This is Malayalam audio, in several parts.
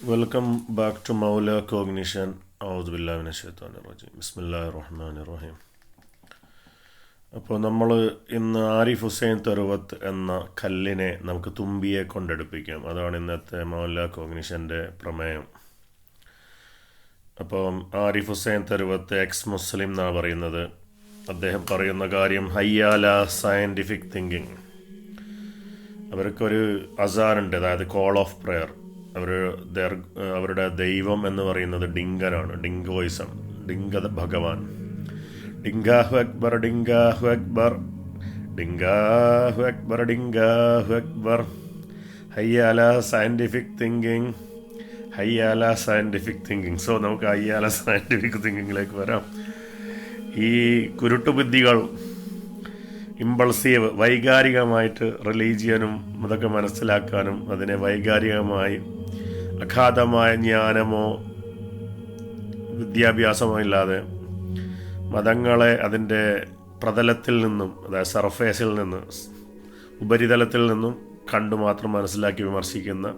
Welcome back to Maula cognition ഔദ് ബില്ലാവിനെ ഷെയ്ത്താൻ റജീം ബിസ്മില്ലാ റഹ്മാൻ റഹീം അപ്പോൾ നമ്മൾ ഇന്ന് ആരിഫ് ഹുസൈൻ തെറുവത്ത് എന്ന കല്ലിനെ നമുക്ക് തുമ്പിയെ കൊണ്ടെടുപ്പിക്കാം. അതാണ് ഇന്നത്തെ മൗല കോഗ്നിഷന്റെ പ്രമേയം. അപ്പം ആരിഫ് ഹുസൈൻ തെറുവത്ത് എക്സ് മുസ്ലിം എന്നാണ് പറയുന്നത്. അദ്ദേഹം പറയുന്ന കാര്യം ഹയ്യാല സയന്റിഫിക് തിങ്കിങ് അവർക്കൊരു അസാറുണ്ട് അതായത് കോൾ ഓഫ് പ്രെയർ അവർ അവരുടെ ദൈവം എന്ന് പറയുന്നത് ഡിങ്കനാണ് ഡിങ്കോയിസം ഡിങ്ക ഭഗവാൻ. ഡിങ്കാഹു അക്ബർ ഡിങ്കാഹു അക്ബർ ഡിങ്കാഹു അക്ബർ ഡിങ്കാഹു അക്ബർ. ഹയ്യാല സയന്റിഫിക് തിങ്കിങ് ഹയ്യാല സയന്റിഫിക് തിങ്കിങ് സോ നമുക്ക് ഹയ്യാല സയന്റിഫിക് തിങ്കിങ്ങിലേക്ക് വരാം. ഈ കുരുട്ടുബുദ്ധികൾ ഇമ്പൾസീവ് വൈകാരികമായിട്ട് റിലീജിയനും അതൊക്കെ മനസ്സിലാക്കാനും അതിനെ വൈകാരികമായി അഗാധമായ ജ്ഞാനമോ വിദ്യാഭ്യാസമോ ഇല്ലാതെ മതങ്ങളെ അതിന്റെ പ്രതലത്തിൽ നിന്നും അതായത് സർഫേസിൽ നിന്ന് ഉപരിതലത്തിൽ നിന്നും കണ്ടു മാത്രം മനസ്സിലാക്കി വിമർശിക്കുന്ന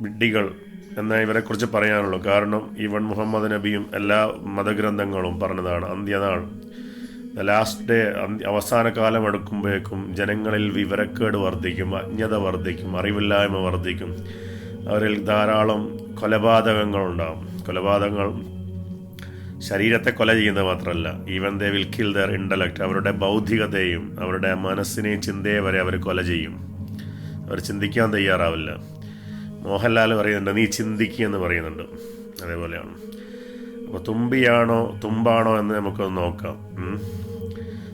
വിഡ്ഢികൾ എന്ന ഇവരെക്കുറിച്ച് പറയാനുള്ളൂ. കാരണം ഇവൻ മുഹമ്മദ് നബിയും എല്ലാ മതഗ്രന്ഥങ്ങളും പറഞ്ഞതാണ്. അന്ത്യനാൾ ലാസ്റ്റ് ഡേ അവസാന കാലം എടുക്കുമ്പോഴേക്കും ജനങ്ങളിൽ വിവരക്കേട് വർദ്ധിക്കും അജ്ഞത വർദ്ധിക്കും അറിവില്ലായ്മ വർദ്ധിക്കും. അവരിൽ ധാരാളം കൊലപാതകങ്ങളുണ്ടാകും കൊലപാതകങ്ങൾ ശരീരത്തെ കൊല ചെയ്യുന്നത് മാത്രമല്ല even they will kill their intellect അവരുടെ ബൗദ്ധികതയും അവരുടെ മനസ്സിനെയും ചിന്തയെ വരെ അവർ കൊല ചെയ്യും. അവർ ചിന്തിക്കാൻ തയ്യാറാവില്ല. മോഹൻലാൽ പറയുന്നുണ്ട് നീ ചിന്തിക്കുക എന്ന് പറയുന്നുണ്ട്. അതേപോലെയാണ്. തുമ്പിയാണോ തുമ്പാണോ എന്ന് നമുക്കൊന്ന് നോക്കാം.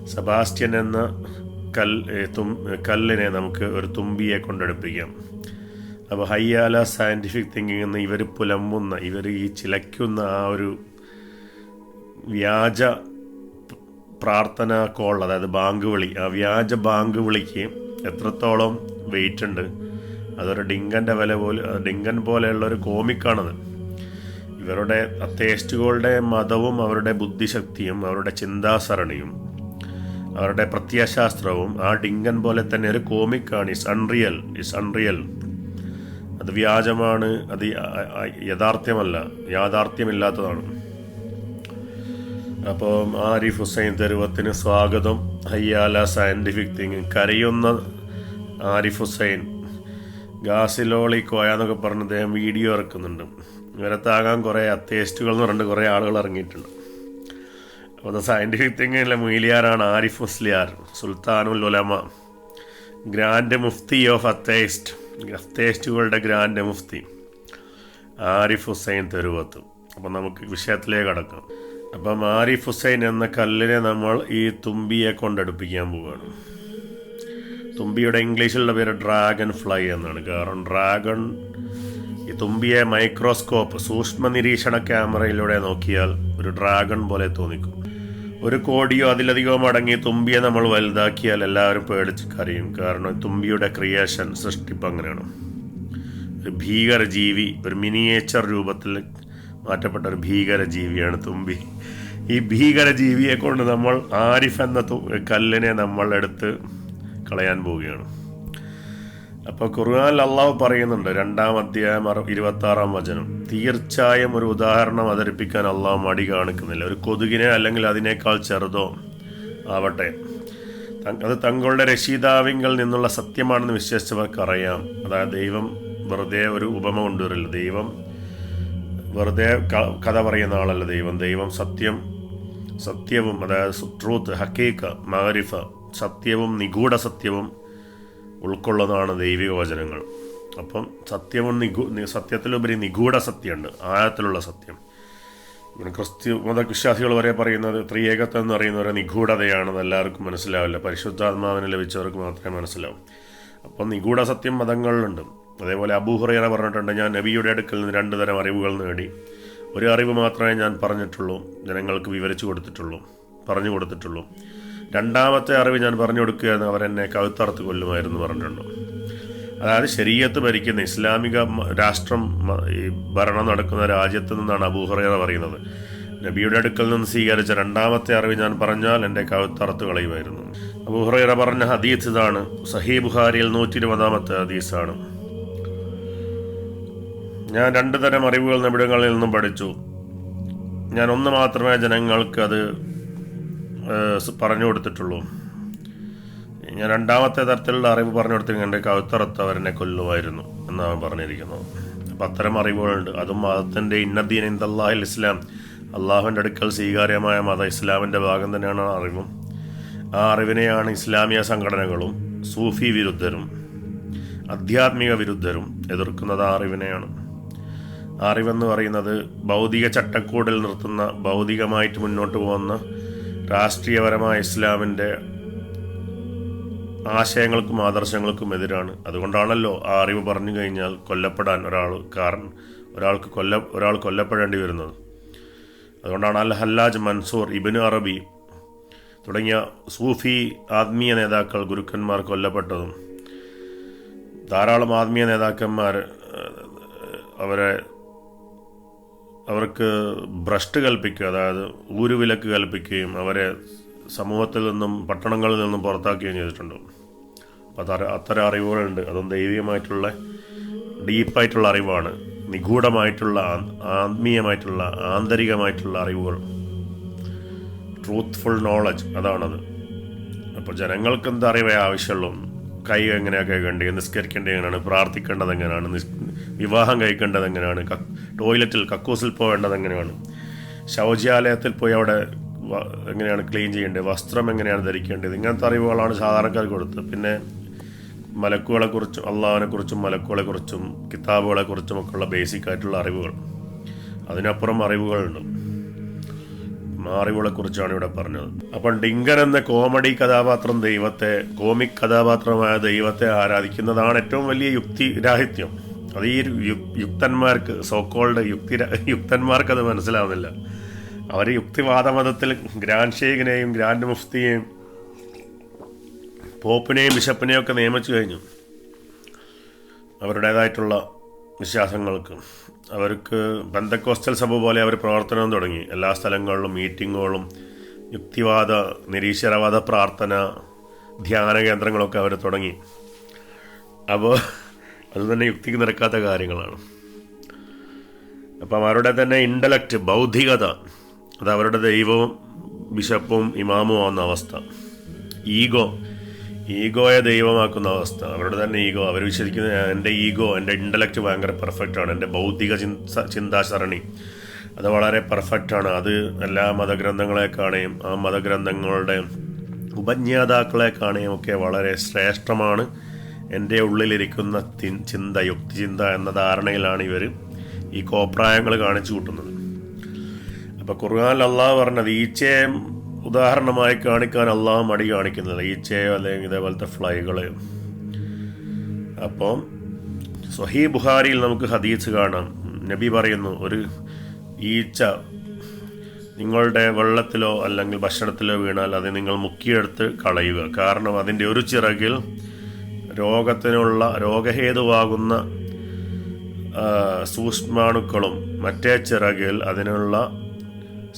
സെബാസ്റ്റ്യൻ എന്ന കൽ തും കല്ലിനെ നമുക്ക് ഒരു തുമ്പിയെ കൊണ്ടെടുപ്പിക്കാം. അപ്പോൾ ഹയ്യാല സയന്റിഫിക് തിങ്കിങ് എന്ന് ഇവർ പുലമ്പുന്ന ഇവർ ഈ ചിലയ്ക്കുന്ന ആ ഒരു വ്യാജ പ്രാർത്ഥന കോൾ അതായത് ബാങ്ക് വിളി ആ വ്യാജ ബാങ്ക് വിളിക്ക് എത്രത്തോളം വെയിറ്റ് ഉണ്ട്. അതൊരു ഡിങ്കന്റെ വില പോലെ ഡിങ്കൻ പോലെയുള്ള ഒരു കോമിക്കാണത്. ഇവരുടെ അത്തേസ്റ്റുകളുടെ മതവും അവരുടെ ബുദ്ധിശക്തിയും അവരുടെ ചിന്താസരണിയും അവരുടെ പ്രത്യയശാസ്ത്രവും ആ ഡിങ്കൻ പോലെ തന്നെ ഒരു കോമിക്കാണ് ഇസ് അൺറിയൽ ഇസ് അൺറിയൽ അത് വ്യാജമാണ്. അത് യഥാർത്ഥ്യമല്ല. യാഥാർത്ഥ്യമില്ലാത്തതാണ്. അപ്പോൾ ആരിഫ് ഹുസൈൻ തെരുവത്തിന് സ്വാഗതം. ഹയ്യാല സയന്റിഫിക് തിങ്കിങ് കരയുന്ന ആരിഫ് ഹുസൈൻ ഗാസിലോളി കോയ എന്നൊക്കെ പറഞ്ഞ് അദ്ദേഹം വീഡിയോ ഇറക്കുന്നുണ്ട്. ഇവരത്താകാൻ കുറേ അത്തേസ്റ്റുകൾ എന്ന് പറഞ്ഞിട്ട് കുറേ ആളുകൾ ഇറങ്ങിയിട്ടുണ്ട്. അപ്പോൾ സയന്റിഫിക് തിങ്കിങ്ങിലെ മൊയിലിയാറാണ് ആരിഫ് മുസ്ലിയാർ സുൽത്താനുൽ ഉലമ ഗ്രാൻഡ് മുഫ്തി ഓഫ് അത്തേസ്റ്റ് അത്തേസ്റ്റുകളുടെ ഗ്രാൻഡ് മുഫ്തി ആരിഫ് ഹുസൈൻ തെരുവത്ത്. അപ്പം നമുക്ക് വിഷയത്തിലേക്ക് കടക്കാം. അപ്പം ആരിഫ് ഹുസൈൻ എന്ന കല്ലിനെ നമ്മൾ ഈ തുമ്പിയെ കൊണ്ടടുപ്പിക്കാൻ പോവുകയാണ്. തുമ്പിയുടെ ഇംഗ്ലീഷിലുള്ള പേര് ഡ്രാഗൺ ഫ്ലൈ എന്നാണ്. കാരണം ഡ്രാഗൺ തുമ്പിയെ മൈക്രോസ്കോപ്പ് സൂക്ഷ്മ നിരീക്ഷണ ക്യാമറയിലൂടെ നോക്കിയാൽ ഒരു ഡ്രാഗൺ പോലെ തോന്നിക്കും. ഒരു കോടിയോ അതിലധികമോ മടങ്ങി തുമ്പിയെ നമ്മൾ വലുതാക്കിയാൽ എല്ലാവരും പേടിച്ച് കറിയും കാരണം തുമ്പിയുടെ ക്രിയേഷൻ സൃഷ്ടിപ്പ് അങ്ങനെയാണ്. ഒരു ഭീകര ജീവി ഒരു മിനിയേച്ചർ രൂപത്തിൽ മാറ്റപ്പെട്ട ഒരു ഭീകര ജീവിയാണ് തുമ്പി. ഈ ഭീകര ജീവിയെ കൊണ്ട് നമ്മൾ ആരിഫ് എന്ന കല്ലിനെ നമ്മൾ എടുത്ത് കളയാൻ പോവുകയാണ്. അപ്പോൾ ഖുർആാനിൽ അള്ളാഹു പറയുന്നുണ്ട് രണ്ടാം അധ്യായം ഇരുപത്തി ആറാം വചനം. തീർച്ചയായും ഒരു ഉദാഹരണം അവതരിപ്പിക്കാൻ അള്ളാഹു മടി കാണിക്കുന്നില്ല. ഒരു കൊതുകിനെ അല്ലെങ്കിൽ അതിനേക്കാൾ ചെറുതോ ആവട്ടെ. അത് തങ്ങളുടെ രക്ഷിതാവിങ്കിൽ നിന്നുള്ള സത്യമാണെന്ന് വിശ്വസിച്ചവർക്ക് അറിയാം. അതായത് ദൈവം വെറുതെ ഒരു ഉപമ കൊണ്ടുവരില്ല. ദൈവം വെറുതെ കഥ പറയുന്ന ആളല്ല ദൈവം. ദൈവം സത്യം സത്യവും അതായത് ട്രൂത്ത് ഹക്കീക്ക മാരിഫ സത്യവും നിഗൂഢ സത്യവും ഉൾക്കൊള്ളുന്നതാണ് ദൈവിക വചനങ്ങൾ. അപ്പം സത്യവും നിഗൂ സത്യത്തിലുപരി നിഗൂഢ സത്യമുണ്ട്. ആഴത്തിലുള്ള സത്യം. ക്രിസ്ത്യ മതവിശ്വാസികൾ വരെ പറയുന്നത് ത്രിയേകത്വം എന്ന് പറയുന്ന ഒരു നിഗൂഢതയാണെന്ന് എല്ലാവർക്കും മനസ്സിലാവില്ല. പരിശുദ്ധാത്മാവിനെ ലഭിച്ചവർക്ക് മാത്രമേ മനസ്സിലാവും. അപ്പം നിഗൂഢ സത്യം മതങ്ങളിലുണ്ട്. അതേപോലെ അബൂഹുറയറ പറഞ്ഞിട്ടുണ്ട് ഞാൻ നബിയുടെ അടുക്കൽ നിന്ന് രണ്ട് തരം അറിവുകൾ നേടി. ഒരു അറിവ് മാത്രമേ ഞാൻ പറഞ്ഞിട്ടുള്ളൂ. ജനങ്ങൾക്ക് വിവരിച്ചു കൊടുത്തിട്ടുള്ളൂ. പറഞ്ഞു കൊടുത്തിട്ടുള്ളൂ. രണ്ടാമത്തെ അറിവ് ഞാൻ പറഞ്ഞു കൊടുക്കുകയെന്ന് അവരെന്നെ കഴുത്തറത്ത് കൊല്ലുമായിരുന്നു പറഞ്ഞിട്ടുണ്ടോ. അതായത് ശരീരത്ത് ഭരിക്കുന്ന ഇസ്ലാമിക രാഷ്ട്രം ഈ ഭരണം നടക്കുന്ന രാജ്യത്ത് നിന്നാണ് അബൂഹറ പറയുന്നത്. നബിയുടെ അടുക്കൽ നിന്ന് സ്വീകരിച്ച രണ്ടാമത്തെ അറിവ് ഞാൻ പറഞ്ഞാൽ എന്റെ കഴുത്തറത്ത് കളയുമായിരുന്നു. അബൂഹറ പറഞ്ഞ ഹദീസ് ഇതാണ്. സഹീ ബുഹാരിയിൽ നൂറ്റി ഇരുപതാമത്തെ ഹദീസാണ്. ഞാൻ രണ്ടു തരം അറിവുകൾ നിമിടങ്ങളിൽ നിന്നും പഠിച്ചു. ഞാൻ ഒന്ന് മാത്രമേ ജനങ്ങൾക്ക് അത് പറഞ്ഞു കൊടുത്തിട്ടുള്ളൂ. ഞാൻ രണ്ടാമത്തെ തരത്തിലുള്ള അറിവ് പറഞ്ഞു കൊടുത്തെങ്കിൽ എന്റെ കഴുത്തറത്തവരെന്നെ കൊല്ലുമായിരുന്നു എന്നാണ് പറഞ്ഞിരിക്കുന്നത് അപ്പം അത്തരം അറിവുകളുണ്ട്. അതും മതത്തിന്റെ ഇന്നദീൻ ഇന്ദല്ലാഹിൽ ഇസ്ലാം. അള്ളാഹുവിന്റെ അടുക്കൽ സ്വീകാര്യമായ മത ഇസ്ലാമിന്റെ ഭാഗം തന്നെയാണ് അറിവും. ആ അറിവിനെയാണ് ഇസ്ലാമിക സംഘടനകളും സൂഫി വിരുദ്ധരും ആധ്യാത്മിക വിരുദ്ധരും എതിർക്കുന്നത് ആ അറിവിനെയാണ്. അറിവെന്ന് പറയുന്നത് ഭൗതിക ചട്ടക്കൂടിൽ നിർത്തുന്ന ഭൗതികമായിട്ട് മുന്നോട്ട് പോകുന്ന രാഷ്ട്രീയപരമായ ഇസ്ലാമിന്റെ ആശയങ്ങൾക്കും ആദർശങ്ങൾക്കും എതിരാണ്. അതുകൊണ്ടാണല്ലോ ആ അറിവ് പറഞ്ഞു കഴിഞ്ഞാൽ കൊല്ലപ്പെടാൻ ഒരാൾ കാരണം ഒരാൾക്ക് കൊല്ല ഒരാൾ കൊല്ലപ്പെടേണ്ടി വരുന്നത്. അതുകൊണ്ടാണ് അൽ ഹല്ലാജ് മൻസൂർ ഇബിന് അറബി തുടങ്ങിയ സൂഫി ആത്മീയ നേതാക്കൾ ഗുരുക്കന്മാർ കൊല്ലപ്പെട്ടതും. ധാരാളം ആത്മീയ നേതാക്കന്മാർ അവരെ അവർക്ക് ഭ്രഷ്ട് കൽപ്പിക്കുക അതായത് ഊരുവിലക്ക് കൽപ്പിക്കുകയും അവരെ സമൂഹത്തിൽ നിന്നും പട്ടണങ്ങളിൽ നിന്നും പുറത്താക്കുകയും ചെയ്തിട്ടുണ്ട്. അപ്പം അത്തര അറിവുകളുണ്ട്. അതും ദൈവികമായിട്ടുള്ള ഡീപ്പായിട്ടുള്ള അറിവാണ്. നിഗൂഢമായിട്ടുള്ള ആത്മീയമായിട്ടുള്ള ആന്തരികമായിട്ടുള്ള അറിവുകൾ. ട്രൂത്ത്ഫുൾ നോളജ് അതാണത്. അപ്പോൾ ജനങ്ങൾക്ക് എന്താ അറിവേ? ആവശ്യമുള്ളൂ കൈ എങ്ങനെയാണ് കൈകണ്ടത് നിസ്കരിക്കേണ്ടത് എങ്ങനെയാണ്? പ്രാർത്ഥിക്കേണ്ടത് എങ്ങനെയാണ്? വിവാഹം കഴിക്കേണ്ടത് എങ്ങനെയാണ്? ടോയ്ലറ്റിൽ കക്കൂസിൽ പോകേണ്ടത് എങ്ങനെയാണ്? ശൗചാലയത്തിൽ പോയി അവിടെ എങ്ങനെയാണ് ക്ലീൻ ചെയ്യേണ്ടത്? വസ്ത്രം എങ്ങനെയാണ് ധരിക്കേണ്ടത്? ഇങ്ങനത്തെ അറിവുകളാണ് സാധാരണക്കാർ കൊടുത്തത് പിന്നെ മലക്കുകളെക്കുറിച്ചും അള്ളാഹിനെക്കുറിച്ചും മലക്കുകളെക്കുറിച്ചും കിതാബുകളെക്കുറിച്ചും ഉള്ള ബേസിക് ആയിട്ടുള്ള അറിവുകൾ. അതിനപ്പുറം അറിവുകളുണ്ട്. അറിവുകളെ കുറിച്ചാണ് ഇവിടെ പറഞ്ഞത്. അപ്പം ഡിങ്കൻ എന്ന കോമഡി കഥാപാത്രം ദൈവത്തെ കോമിക് കഥാപാത്രമായ ദൈവത്തെ ആരാധിക്കുന്നതാണ് ഏറ്റവും വലിയ യുക്തി രാഹിത്യം. അത് ഈ യുക്തന്മാർക്ക് സോക്കോൾഡ് യുക്തി യുക്തന്മാർക്ക് അത് മനസ്സിലാവുന്നില്ല. അവർ യുക്തിവാദ മതത്തിൽ ഗ്രാൻഡ് ഷെയ്ഖിനെയും ഗ്രാൻഡ് മുഫ്തിയെയും പോപ്പിനെയും ബിഷപ്പിനെയും ഒക്കെ നിയമിച്ചു കഴിഞ്ഞു. അവരുടേതായിട്ടുള്ള വിശ്വാസങ്ങൾക്ക്. അവർക്ക് ബന്ധക്കോസ്റ്റൽ സഭ പോലെ അവർ പ്രവർത്തനം തുടങ്ങി. എല്ലാ സ്ഥലങ്ങളിലും മീറ്റിങ്ങുകളും യുക്തിവാദ നിരീശ്വരവാദ പ്രാർത്ഥന ധ്യാന കേന്ദ്രങ്ങളൊക്കെ അവർ തുടങ്ങി. അപ്പോൾ അത് തന്നെ യുക്തിക്ക് നിരക്കാത്ത കാര്യങ്ങളാണ്. അപ്പം അവരുടെ തന്നെ ഇന്റലക്റ്റ് ബൗദ്ധികത അത് അവരുടെ ദൈവവും ബിഷപ്പും ഇമാമും ആവുന്ന അവസ്ഥ. ഈഗോ ഈഗോയെ ദൈവമാക്കുന്ന അവസ്ഥ. അവരുടെ തന്നെ ഈഗോ അവർ വിശ്വസിക്കുന്ന എന്റെ ഈഗോ എന്റെ ഇന്റലക്റ്റ് ഭയങ്കര പെർഫെക്റ്റ് ആണ്. എന്റെ ബൗദ്ധിക ചിന്ത ചിന്താസരണി അത് വളരെ പെർഫെക്റ്റ് ആണ്. അത് എല്ലാ മതഗ്രന്ഥങ്ങളെ കാണുകയും ആ മതഗ്രന്ഥങ്ങളുടെ ഉപജ്ഞാതാക്കളെ കാണുകയും ഒക്കെ വളരെ ശ്രേഷ്ഠമാണ്. എന്റെ ഉള്ളിലിരിക്കുന്ന ചിന്ത യുക്തിചിന്ത എന്ന ധാരണയിലാണ് ഇവർ ഈ കോപ്രായങ്ങൾ കാണിച്ചു കൂട്ടുന്നത്. അപ്പോൾ ഖുർആാനിൽ അള്ളാഹ് പറഞ്ഞത് ഈച്ചയെ ഉദാഹരണമായി കാണിക്കാൻ അള്ളാഹ് മടി കാണിക്കുന്നത് ഈച്ചയോ അല്ലെങ്കിൽ ഇതേപോലത്തെ ഫ്ലൈകൾ അപ്പം സ്വഹി ബുഹാരിയിൽ നമുക്ക് ഹദീസ് കാണാം. നബി പറയുന്നു ഒരു ഈച്ച നിങ്ങളുടെ വെള്ളത്തിലോ അല്ലെങ്കിൽ ഭക്ഷണത്തിലോ വീണാൽ അത് നിങ്ങൾ മുക്കിയെടുത്ത് കളയുക. കാരണം അതിന്റെ ഒരു ചിറകിൽ രോഗത്തിനുള്ള രോഗഹേതുവാകുന്ന സൂക്ഷ്മാണുക്കളും മറ്റേ ചിറകിൽ അതിനുള്ള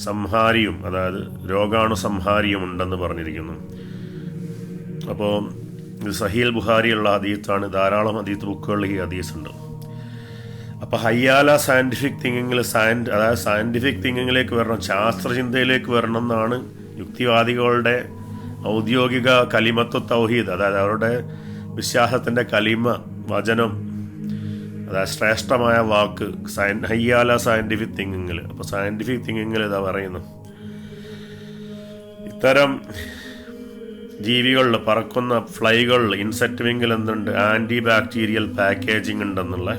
സംഹാരിയും അതായത് രോഗാണു സംഹാരിയും ഉണ്ടെന്ന് പറഞ്ഞിരിക്കുന്നു. അപ്പോൾ ഇത് സഹീൽ ബുഹാരിയുള്ള ഹദീത്താണ് ധാരാളം ഹദീത്ത് ബുക്കുകളിൽ ഈ ഹദീസ് ഉണ്ട് അപ്പോൾ ഹയ്യാല സയന്റിഫിക് തിങ്കിങ്ങിൽ സയൻ അതായത് സയന്റിഫിക് തിങ്കിങ്ങിലേക്ക് വരണം ശാസ്ത്രചിന്തയിലേക്ക് വരണം എന്നാണ് യുക്തിവാദികളുടെ ഔദ്യോഗിക കലിമത്വ തൗഹീദ് അതായത് അവരുടെ വിശ്വാസത്തിന്റെ കലിമ വചനം. അതായത് ശ്രേഷ്ഠമായ വാക്ക് സയൻ ഹയ്യാല സയന്റിഫിക് തിങ്കിങ്ങിൽ അപ്പോൾ സയന്റിഫിക് തിങ്കിങ്ങിൽ ഇതാ പറയുന്നു. ഇത്തരം ജീവികളിൽ പറക്കുന്ന ഫ്ലൈകളിൽ ഇൻസെക്ട് വിങ്ങിൽ എന്തുണ്ട്? ആന്റി ബാക്ടീരിയൽ പാക്കേജിംഗ് ഉണ്ടെന്നുള്ള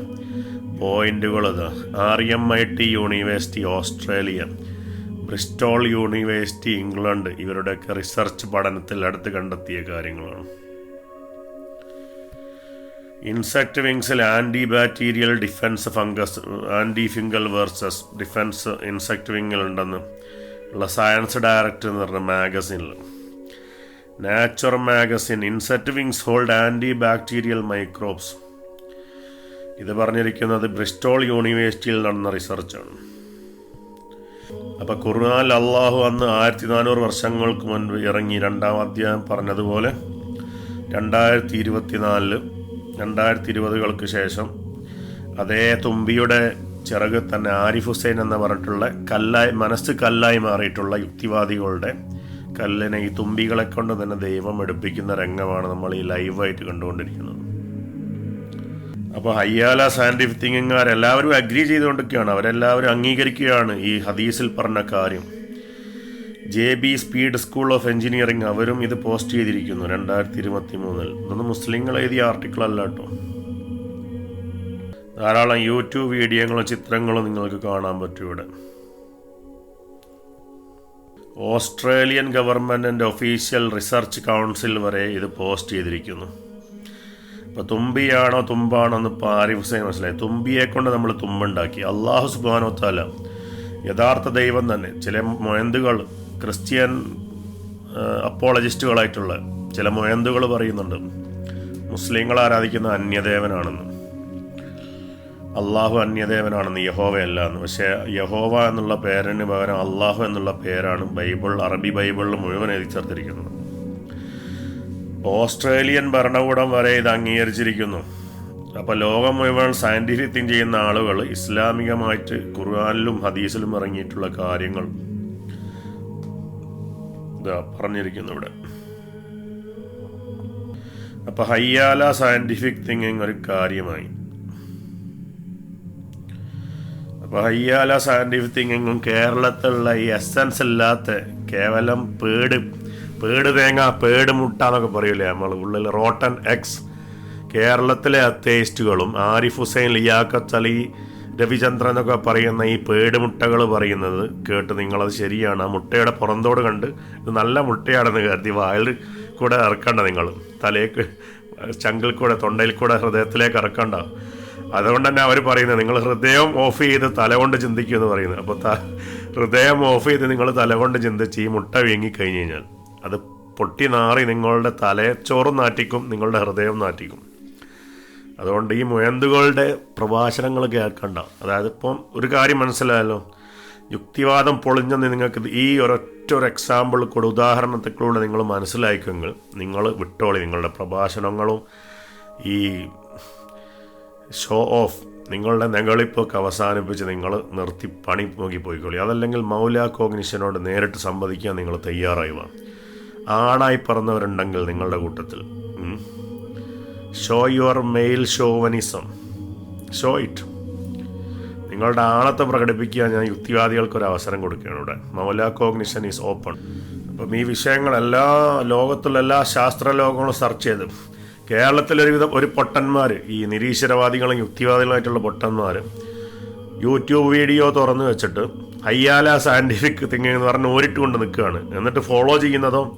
പോയിന്റുകൾ ഇത്. R M I T university Australia Bristol university England ഇവരുടെയൊക്കെ റിസർച്ച് പഠനത്തിൽ അടുത്ത് കണ്ടെത്തിയ കാര്യങ്ങളാണ്. Insect വിങ്സിൽ anti bacterial defence fungus anti fungal versus defence insect വിങ്ങിൽ ഉണ്ടെന്ന് ഉള്ള സയൻസ് ഡയറക്ടർ എന്ന് പറഞ്ഞ മാഗസിനിൽ nature magazine insect wings hold anti bacterial microbes. ഇത് പറഞ്ഞിരിക്കുന്നത് ബ്രിസ്റ്റോൾ യൂണിവേഴ്സിറ്റിയിൽ നടന്ന റിസർച്ചാണ്. അപ്പോൾ ഖുർആൻ അള്ളാഹു അന്ന് ആയിരത്തി നാനൂറ് വർഷങ്ങൾക്ക് മുൻപ് ഇറങ്ങി രണ്ടാം അധ്യായം പറഞ്ഞതുപോലെ രണ്ടായിരത്തി ഇരുപത്തിനാലിൽ രണ്ടായിരത്തി ഇരുപതുകൾക്ക് ശേഷം അതേ തുമ്പിയുടെ ചിറക് തന്നെ ആരിഫ് ഹുസൈൻ എന്ന് പറഞ്ഞിട്ടുള്ള കല്ലായി മനസ്സ് കല്ലായി മാറിയിട്ടുള്ള യുക്തിവാദികളുടെ കല്ലിനെ ഈ തുമ്പികളെ കൊണ്ട് തന്നെ ദൈവം എടുപ്പിക്കുന്ന രംഗമാണ് നമ്മൾ ഈ ലൈവായിട്ട് കണ്ടുകൊണ്ടിരിക്കുന്നത്. അപ്പോൾ ഹയ്യാല സയന്റിഫിക് തിങ്കിങ്ങുകാർ എല്ലാവരും അഗ്രി ചെയ്തുകൊണ്ടിരിക്കുകയാണ്. അവരെല്ലാവരും അംഗീകരിക്കുകയാണ് ഈ ഹദീസിൽ പറഞ്ഞ കാര്യം. J B speed school of engineering അവരും ഇത് പോസ്റ്റ് ചെയ്തിരിക്കുന്നു രണ്ടായിരത്തി ഇരുപത്തി മൂന്നിൽ ഇതൊന്നും മുസ്ലിങ്ങൾ എഴുതിയ ആർട്ടിക്കിൾ അല്ല കേട്ടോ. ധാരാളം യൂട്യൂബ് വീഡിയോകളും ചിത്രങ്ങളും നിങ്ങൾക്ക് കാണാൻ പറ്റും ഇവിടെ. ഓസ്ട്രേലിയൻ ഗവൺമെന്റിന്റെ ഒഫീഷ്യൽ റിസർച്ച് കൗൺസിൽ വരെ ഇത് പോസ്റ്റ് ചെയ്തിരിക്കുന്നു. ഇപ്പോൾ തുമ്പിയാണോ തുമ്പാണോ എന്ന് ഇപ്പോൾ ആരിഫ് ഹുസൈൻ മനസ്സിലായി. തുമ്പിയെ കൊണ്ട് നമ്മൾ തുമ്പുണ്ടാക്കി. അള്ളാഹു സുബാനോ താല യഥാർത്ഥ ദൈവം തന്നെ. ചില മൊയന്തുകൾ ക്രിസ്ത്യൻ അപ്പോളജിസ്റ്റുകളായിട്ടുള്ള ചില മൊയന്തുകൾ പറയുന്നുണ്ട്. മുസ്ലിങ്ങൾ ആരാധിക്കുന്ന അന്യദേവനാണെന്ന്. അള്ളാഹു അന്യദേവനാണെന്ന് യഹോവയല്ല എന്ന്. പക്ഷേ യഹോവ എന്നുള്ള പേരിന് പകരം അള്ളാഹു എന്നുള്ള പേരാണ് ബൈബിൾ അറബി ബൈബിളിൽ മുഴുവൻ എഴുതി ചേർത്തിരിക്കുന്നത്. ഓസ്ട്രേലിയൻ ഭരണകൂടം വരെ ഇത് അംഗീകരിച്ചിരിക്കുന്നു. അപ്പോൾ ലോകം മുഴുവൻ സയന്റിഫിക് ചെയ്യുന്ന ആളുകൾ ഇസ്ലാമികമായിട്ട് ഖുർആാനിലും ഹദീസിലും ഇറങ്ങിയിട്ടുള്ള കാര്യങ്ങൾ ഇതാ പറഞ്ഞിരിക്കുന്നു ഇവിടെ. അപ്പൊ ഹയ്യാല സയന്റിഫിക് തിങ്കിങ് ഒരു കാര്യമായി. അപ്പൊ ഹയ്യാല സയന്റിഫിക് തിങ്കിങ്ങും കേരളത്തിലുള്ള ഈ എസൻസ് ഇല്ലാത്ത കേവലം പേട് പേട് തേങ്ങ പേട് മുട്ട എന്നൊക്കെ പറയൂലേ നമ്മൾ ഉള്ളിൽ റോട്ടൻ എക്സ് കേരളത്തിലെ അത്തേസ്റ്റുകളും ആരിഫ് ഹുസൈൻ ലിയാഖത്ത് അലി രവിചന്ദ്രൻ എന്നൊക്കെ പറയുന്ന ഈ പേടുമുട്ടകൾ പറയുന്നത് കേട്ട് നിങ്ങളത് ശരിയാണ്. ആ മുട്ടയുടെ പുറന്തോട് കണ്ട് ഇത് നല്ല മുട്ടയാണെന്ന് കരുതി വായിൽ കൂടെ ഇറക്കണ്ട നിങ്ങൾ തലേക്ക് ചങ്കിൽ കൂടെ തൊണ്ടയിൽ കൂടെ ഹൃദയത്തിലേക്ക് ഇറക്കണ്ട. അതുകൊണ്ട് തന്നെ അവർ പറയുന്നത് നിങ്ങൾ ഹൃദയം ഓഫ് ചെയ്ത് തല കൊണ്ട് ചിന്തിക്കൂ എന്ന് പറയുന്നത്. അപ്പോൾ ഹൃദയം ഓഫ് ചെയ്ത് നിങ്ങൾ തല കൊണ്ട് ചിന്തിച്ച് ഈ മുട്ട വീങ്ങി കഴിഞ്ഞ് കഴിഞ്ഞാൽ അത് പൊട്ടി നാറി നിങ്ങളുടെ തലച്ചോറും നാറ്റിക്കും നിങ്ങളുടെ ഹൃദയം നാറ്റിക്കും. അതുകൊണ്ട് ഈ മുയന്തുകളുടെ പ്രഭാഷണങ്ങൾ കേൾക്കണ്ട. അതായത് ഇപ്പം ഒരു കാര്യം മനസ്സിലായല്ലോ. യുക്തിവാദം പൊളിഞ്ഞെന്ന് നിങ്ങൾക്ക് ഈ ഒരൊറ്റ ഒരു എക്സാമ്പിൾ കൂടെ ഉദാഹരണത്തിലൂടെ നിങ്ങൾ മനസ്സിലാക്കുമെങ്കിൽ നിങ്ങൾ വിട്ടോളി നിങ്ങളുടെ പ്രഭാഷണങ്ങളും ഈ ഷോ ഓഫ് നിങ്ങളുടെ നെകളിപ്പൊക്കെ അവസാനിപ്പിച്ച് നിങ്ങൾ നിർത്തി പണി നോക്കി പോയിക്കോളി. അതല്ലെങ്കിൽ മൗല കോഗ്നിഷനോട് നേരിട്ട് സംവദിക്കാൻ നിങ്ങൾ തയ്യാറായി വാ. ആണായി പറഞ്ഞവരുണ്ടെങ്കിൽ നിങ്ങളുടെ കൂട്ടത്തിൽ show your male chauvinism show it നിങ്ങളുടെ ആണത്തെ പ്രകടിപ്പിക്കാൻ ഞാൻ യുക്തിവാദികൾക്ക് ഒരു അവസരം കൊടുക്കുകയാണ് ഇവിടെ. മൗല കോഗ്നിഷൻ ഈസ് ഓപ്പൺ അപ്പം ഈ വിഷയങ്ങളെല്ലാ ലോകത്തുള്ള എല്ലാ ശാസ്ത്ര ലോകങ്ങളും സെർച്ച് ചെയ്ത് കേരളത്തിലൊരുവിധം ഒരു പൊട്ടന്മാർ ഈ നിരീശ്വരവാദികളും യുക്തിവാദികളുമായിട്ടുള്ള പൊട്ടന്മാർ യൂട്യൂബ് വീഡിയോ തുറന്നു വെച്ചിട്ട് ഹയ്യാല സയന്റിഫിക് തിങ്കിങ് എന്ന് പറഞ്ഞ് ഓരിട്ട് കൊണ്ട് നിൽക്കുകയാണ്. എന്നിട്ട് ഫോളോ ചെയ്യുന്നതോ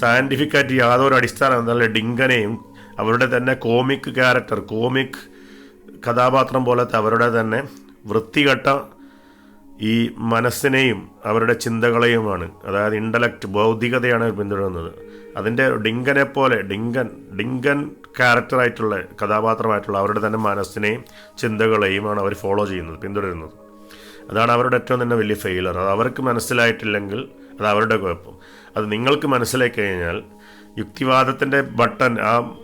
സയന്റിഫിക്കായിട്ട് യാതൊരു അടിസ്ഥാനം എന്നല്ല ഡിങ്കനെയും അവരുടെ തന്നെ കോമിക് ക്യാരക്ടർ കോമിക് കഥാപാത്രം പോലത്തെ അവരുടെ തന്നെ വൃത്തികെട്ട ഈ മനസ്സിനെയും അവരുടെ ചിന്തകളെയുമാണ് അതായത് ഇന്റലക്റ്റ് ബൗദ്ധികതയാണ് പിന്തുടരുന്നത്. അതിന്റെ ഡിങ്കനെ പോലെ ഡിങ്കൻ ഡിങ്കൻ ക്യാരക്ടറായിട്ടുള്ള കഥാപാത്രമായിട്ടുള്ള അവരുടെ തന്നെ മനസ്സിനെയും ചിന്തകളെയുമാണ് അവർ ഫോളോ ചെയ്യുന്നത് പിന്തുടരുന്നത്. അതാണ് അവരുടെ ഏറ്റവും തന്നെ വലിയ ഫെയിലർ അത് അവർക്ക് മനസ്സിലായിട്ടില്ലെങ്കിൽ അത് അവരുടെ കുഴപ്പം. അത് നിങ്ങൾക്ക് മനസ്സിലാക്കി കഴിഞ്ഞാൽ യുക്തിവാദത്തിന്റെ ബട്ടൺ ആ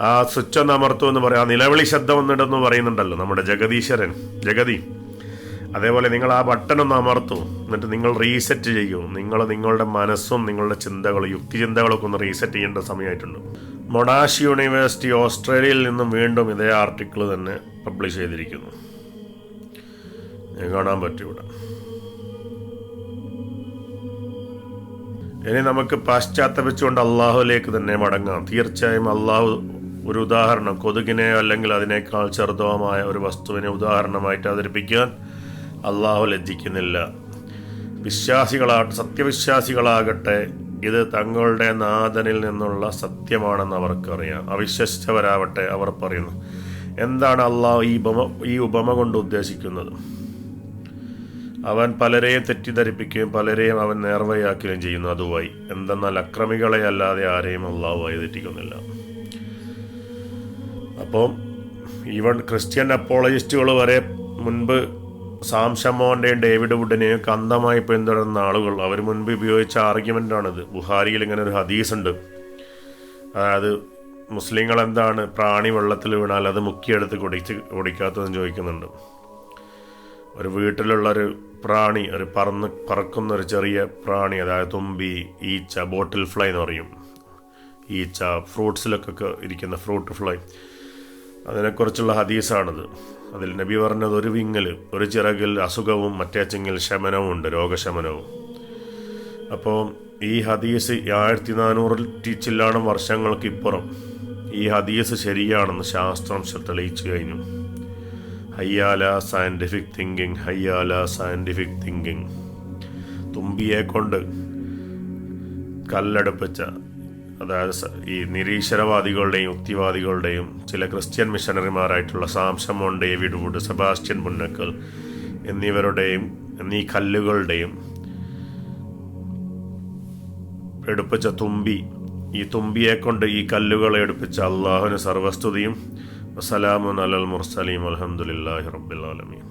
ആ സ്വിച്ച് ഒന്ന് അമർത്തു എന്ന് പറയാം. ആ നിലവിളി ശബ്ദം ഒന്നിടെന്ന് പറയുന്നുണ്ടല്ലോ നമ്മുടെ ജഗദീശ്വരൻ. ജഗതി അതേപോലെ നിങ്ങൾ ആ ബട്ടൺ ഒന്ന് അമർത്തു. എന്നിട്ട് നിങ്ങൾ റീസെറ്റ് ചെയ്യൂ. നിങ്ങൾ നിങ്ങളുടെ മനസ്സും നിങ്ങളുടെ ചിന്തകളും യുക്തി ചിന്തകളൊക്കെ ഒന്ന് റീസെറ്റ് ചെയ്യേണ്ട സമയമായിട്ടുണ്ട്. മൊണാഷ് യൂണിവേഴ്സിറ്റി ഓസ്ട്രേലിയയിൽ നിന്നും വീണ്ടും ഇതേ ആർട്ടിക്കിൾ തന്നെ പബ്ലിഷ് ചെയ്തിരിക്കുന്നു. കാണാൻ പറ്റും ഇവിടെ. ഇനി നമുക്ക് പാശ്ചാത്തപിച്ചുകൊണ്ട് അള്ളാഹുലേക്ക് തന്നെ മടങ്ങാം. തീർച്ചയായും അള്ളാഹു ഒരു ഉദാഹരണം കൊതുകിനെ അല്ലെങ്കിൽ അതിനേക്കാൾ ചെറുതവുമായ ഒരു വസ്തുവിനെ ഉദാഹരണമായിട്ട് അവതരിപ്പിക്കാൻ അള്ളാഹു ലജ്ജിക്കുന്നില്ല. വിശ്വാസികളാകട്ടെ സത്യവിശ്വാസികളാകട്ടെ ഇത് തങ്ങളുടെ നാഥനിൽ നിന്നുള്ള സത്യമാണെന്ന് അവർക്കറിയാം. അവിശ്വസിച്ചവരാവട്ടെ അവർ പറയുന്നു. എന്താണ് അള്ളാഹു ഈ ഉപമ ഈ ഉപമ കൊണ്ട് ഉദ്ദേശിക്കുന്നത്? അവൻ പലരെയും തെറ്റിദ്ധരിപ്പിക്കുകയും പലരെയും അവൻ നേർവയാക്കുകയും ചെയ്യുന്നു അതുമായി എന്തെന്നാൽ അക്രമികളെ അല്ലാതെ ആരെയും അള്ളാഹു വഴിതെറ്റിക്കുന്നില്ല. അപ്പം ഈവൻ ക്രിസ്ത്യൻ അപ്പോളജിസ്റ്റുകൾ വരെ മുൻപ് സാംഷമോന്റെയും ഡേവിഡ് വുഡിനെയും ഒക്കെ അന്ധമായി പിന്തുടരുന്ന ആളുകൾ. അവർ മുൻപ് ഉപയോഗിച്ച ആർഗ്യുമെന്റാണിത് ബുഹാരിയിൽ ഇങ്ങനെ ഒരു ഹദീസ് ഉണ്ട്. അതായത് മുസ്ലിങ്ങൾ എന്താണ് പ്രാണി വെള്ളത്തിൽ വീണാൽ അത് മുക്കിയെടുത്ത് കുടിച്ച് കുടിക്കാത്തതെന്ന് ചോദിക്കുന്നുണ്ട്. ഒരു വീട്ടിലുള്ളൊരു പ്രാണി ഒരു പറന്ന് പറക്കുന്ന ഒരു ചെറിയ പ്രാണി അതായത് തുമ്പി ഈച്ച ബോട്ടിൽ ഫ്ലൈ എന്ന് പറയും. ഈച്ച ഫ്രൂട്ട്സിലൊക്കെ ഇരിക്കുന്ന ഫ്രൂട്ട് ഫ്ലൈ. അതിനെക്കുറിച്ചുള്ള ഹദീസാണിത്. അതിൽ നബി പറഞ്ഞത് ഒരു വിങ്ങൽ ഒരു ചിറകിൽ അസുഖവും മറ്റേ ചിങ്ങിൽ ശമനവും ഉണ്ട് രോഗശമനവും. അപ്പോൾ ഈ ഹദീസ് ആയിരത്തി ചില്ലാണം വർഷങ്ങൾക്ക് ഇപ്പുറം ഈ ഹദീസ് ശരിയാണെന്ന് ശാസ്ത്രം തെളിയിച്ചു കഴിഞ്ഞു. ഹയ്യാല സയന്റിഫിക് തിങ്കിങ് ഹയ്യാല സയന്റിഫിക് തിങ്കിങ് തുമ്പിയെ കൊണ്ട് കല്ലെടുപ്പിച്ച അതായത് ഈ നിരീശ്വരവാദികളുടെയും യുക്തിവാദികളുടെയും ചില Christian മിഷണറിമാരായിട്ടുള്ള sam shamoun David Wood Sebastian Munnakkal എന്നിവരുടെയും എന്നീ കല്ലുകളുടെയും എടുപ്പിച്ച തുമ്പി ഈ തുമ്പിയെ കൊണ്ട് ഈ കല്ലുകളെ എടുപ്പിച്ച അള്ളാഹുന് സർവസ്തുതിയും അസലാമുൻ അലൽ മുർസലീം അലഹമുല്ലാഹി റബ്ബിൽ ആലമീൻ.